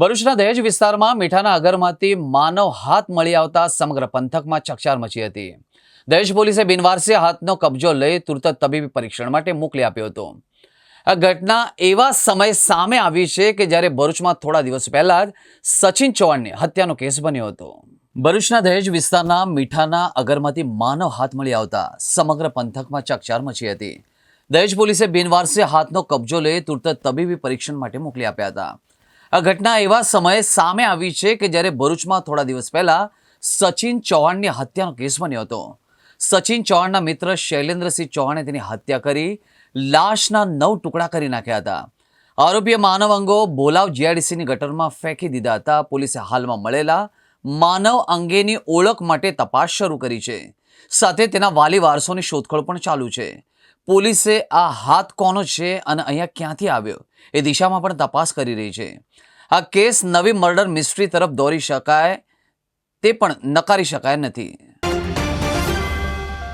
ભરૂચના દહેજ વિસ્તારમાં મીઠાના અગરમાંથી માનવ હાથ મળી આવતા સમગ્ર પંથકમાં ચકચાર મચી હતી. દહેજ પોલીસે બિનવારસી હાથનો કબજો લઈ તુરત તબીબી પરીક્ષણ માટે મોકલી આપ્યો હતો. આ ઘટના એવા સમય સામે આવી છે કે જ્યારે ભરૂચમાં થોડા દિવસ પહેલા જ સચિન ચૌહાણની હત્યાનો કેસ બન્યો હતો. ભરૂચના દહેજ વિસ્તારના મીઠાના અગરમાંથી માનવ હાથ મળી આવતા સમગ્ર પંથકમાં ચકચાર મચી હતી. દહેજ પોલીસે બિનવારસી હાથનો કબજો લઈ તુરત તબીબી પરીક્ષણ માટે મોકલી આપ્યા હતા. આ ઘટના એવા સમયે સામે આવી છે કે જ્યારે ભરૂચમાં થોડા દિવસ પહેલા સચિન ચૌહાણની હત્યાનો કેસ બન્યો હતો. સચિન ચૌહાણના મિત્ર શૈલેન્દ્રસિંહ ચૌહાણે તેની હત્યા કરી લાશના નવ ટુકડા કરી નાખ્યા હતા. આરોપીએ માનવ અંગો બોલાવ જીઆઈડીસીની ગટરમાં ફેંકી દીધા હતા. પોલીસે હાલમાં મળેલા માનવ અંગેની ઓળખ માટે તપાસ શરૂ કરી છે. સાથે તેના વાલી વારસોની શોધખોળ પણ ચાલુ છે. પોલીસે આ હાથ કોનો છે અને અહીંયા ક્યાંથી આવ્યો એ દિશામાં પણ તપાસ કરી રહી છે. આ કેસ નવી મર્ડર મિસ્ટ્રી તરફ દોરી શકાય તે પણ નકારી શકાય નથી.